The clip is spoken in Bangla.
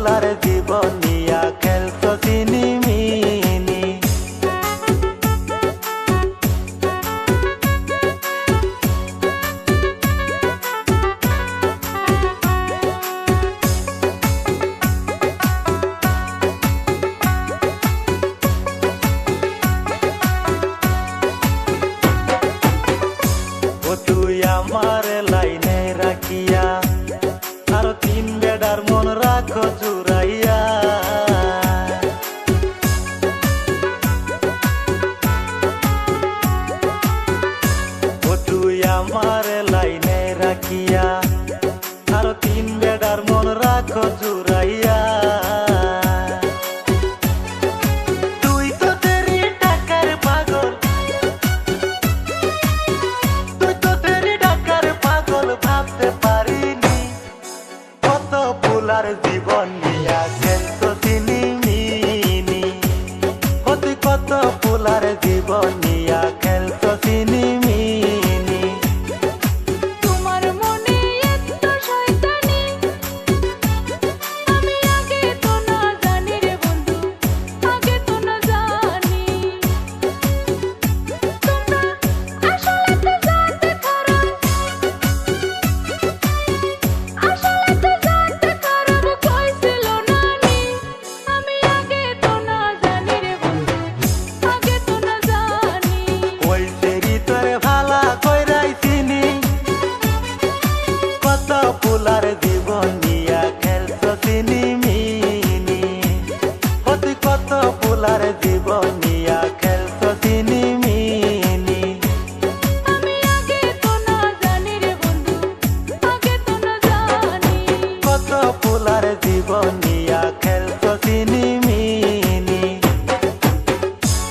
yollarda জড়াইয়া তুই আমার লাইনে রাখিয়া আর তিন বেডার মন রাখো জুড়াইয়া। out of solar